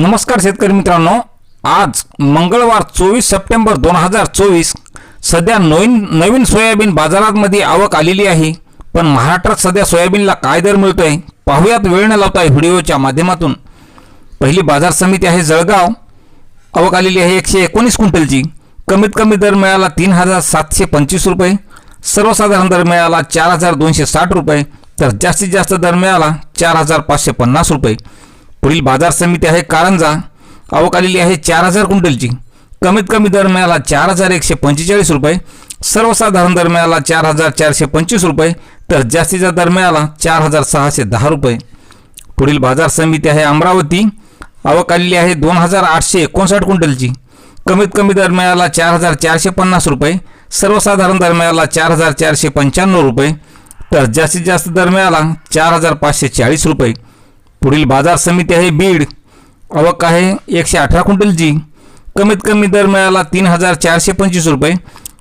नमस्कार शेतकरी मित्रांनो. आज मंगळवार चोवीस सप्टेंबर दोन हजार चोवीस सध्या नवीन नवीन सोयाबीन बाजारामध्ये आवक आलेली आहे. पण महाराष्ट्रात सध्या सोयाबीनला काय दर मिळतोय पाहूयात वेळ न लावता व्हिडिओच्या माध्यमातून. पहिली बाजार समिती आहे जळगाव. आवक आलेली आहे एकशे एकोणीस क्विंटलची. कमीत कमी दर मिळाला तीन हजार सातशे पंचवीस रुपये. सर्वसाधारण दर मिळाला चार हजार दोनशे साठ रुपये. तर जास्तीत जास्त दर मिळाला चार हजार पाचशे पन्नास रुपये. पुढील बाजार समिती आहे कारंजा. आवक आलेली आहे चार हजार क्विंटलची. कमीत कमी दर मिळाला चार हजार एकशे पंचेचाळीस रुपये. सर्वसाधारण दर मिळाला चार हजार चारशे पंचवीस रुपये. तर जास्तीचा दर मिळाला चार हजार सहाशे दहा रुपये. पुढील बाजार समिती आहे अमरावती. आवक आलेली आहे दोन हजार आठशे एकोणसाठ क्विंटलची. कमीत कमी दर मिळाला चार हजार चारशे पन्नास रुपये. सर्वसाधारण दर मिळाला चार हजार चारशे पंच्याण्णव रुपये. तर जास्तीत जास्त दर मिळाला चार हजार पाचशे चाळीस रुपये. पुढील बाजार समिती आहे बीड. आवक आहे एकशे अठरा क्विंटलची कमीत कमी दर मिळाला तीन हजार चारशे पंचवीस रुपये.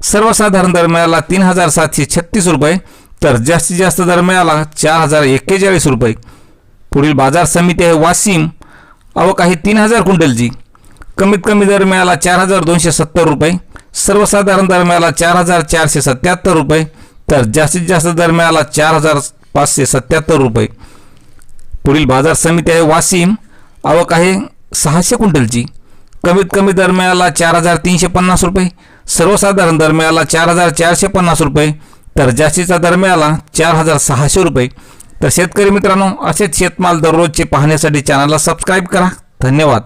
सर्वसाधारण दर मिळाला तीन हजार सातशे छत्तीस रुपये. तर जास्तीत जास्त दर मिळाला चार हजार एक्केचाळीस रुपये. पुढील बाजार समिती आहे वाशिम. आवक आहे तीन हजार क्विंटलची कमीत कमी दर मिळाला चार हजार दोनशे सत्तर रुपये. सर्वसाधारण दर मिळाला चार हजार चारशे सत्याहत्तर रुपये. तर जास्तीत जास्त दर मिळाला चार हजार पाचशे सत्याहत्तर रुपये. पुढील बाजार समिती आहे वाशिम. आवक आहे सहाशे क्विंटलची. कमीत कमी दर मिळाला चार हजार तीनशे पन्नास रुपये. सर्वसाधारण दर मिळाला चार हजार चारशे पन्नास रुपये. तर जास्तीचा दर मिळाला चार हजार सहाशे रुपये. तर शेतकरी मित्रांनो असेच शेतमाल दररोजचे पाहण्यासाठी चॅनलला सबस्क्राईब करा. धन्यवाद.